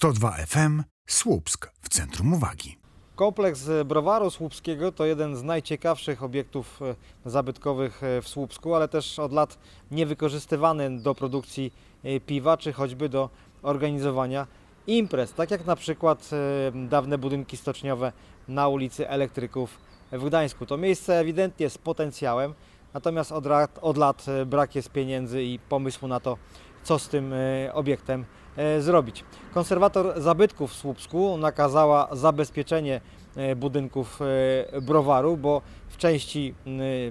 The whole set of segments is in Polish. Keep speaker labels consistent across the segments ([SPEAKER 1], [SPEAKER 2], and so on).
[SPEAKER 1] 102 FM Słupsk w centrum uwagi.
[SPEAKER 2] Kompleks browaru słupskiego to jeden z najciekawszych obiektów e, zabytkowych e, w Słupsku, ale też od lat niewykorzystywany do produkcji e, piwa, czy choćby do organizowania imprez, tak jak na przykład dawne budynki stoczniowe na ulicy Elektryków w Gdańsku. To miejsce ewidentnie z potencjałem, natomiast od lat, od lat e, brak jest pieniędzy i pomysłu na to, co z tym e, obiektem e, zrobić. Konserwator zabytków w Słupsku nakazała zabezpieczenie budynków browaru, bo w części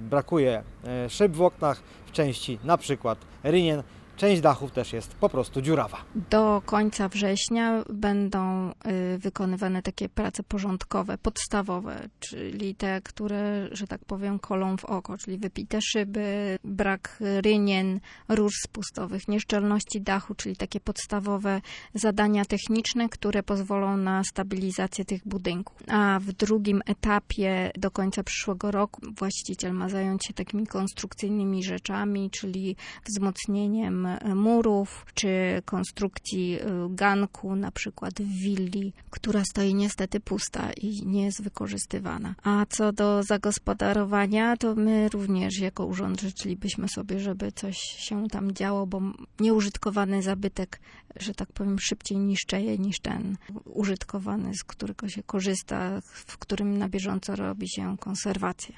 [SPEAKER 2] brakuje szyb w oknach, w części na przykład rynien, część dachów też jest po prostu dziurawa.
[SPEAKER 3] Do końca września będą y, wykonywane takie prace porządkowe, podstawowe, czyli te, które, że tak powiem, kolą w oko, czyli wypite szyby, brak rynien, róż spustowych, nieszczelności dachu, czyli takie podstawowe zadania techniczne, które pozwolą na stabilizację tych budynków. A w drugim etapie do końca przyszłego roku właściciel ma zająć się takimi konstrukcyjnymi rzeczami, czyli wzmocnieniem murów, czy konstrukcji e, ganku, na przykład w willi, która stoi niestety pusta i nie jest wykorzystywana. A co do zagospodarowania, to my również jako urząd życzylibyśmy sobie, żeby coś się tam działo, bo nieużytkowany zabytek, że tak powiem, szybciej niszczeje niż ten użytkowany, z którego się korzysta, w którym na bieżąco robi się konserwację.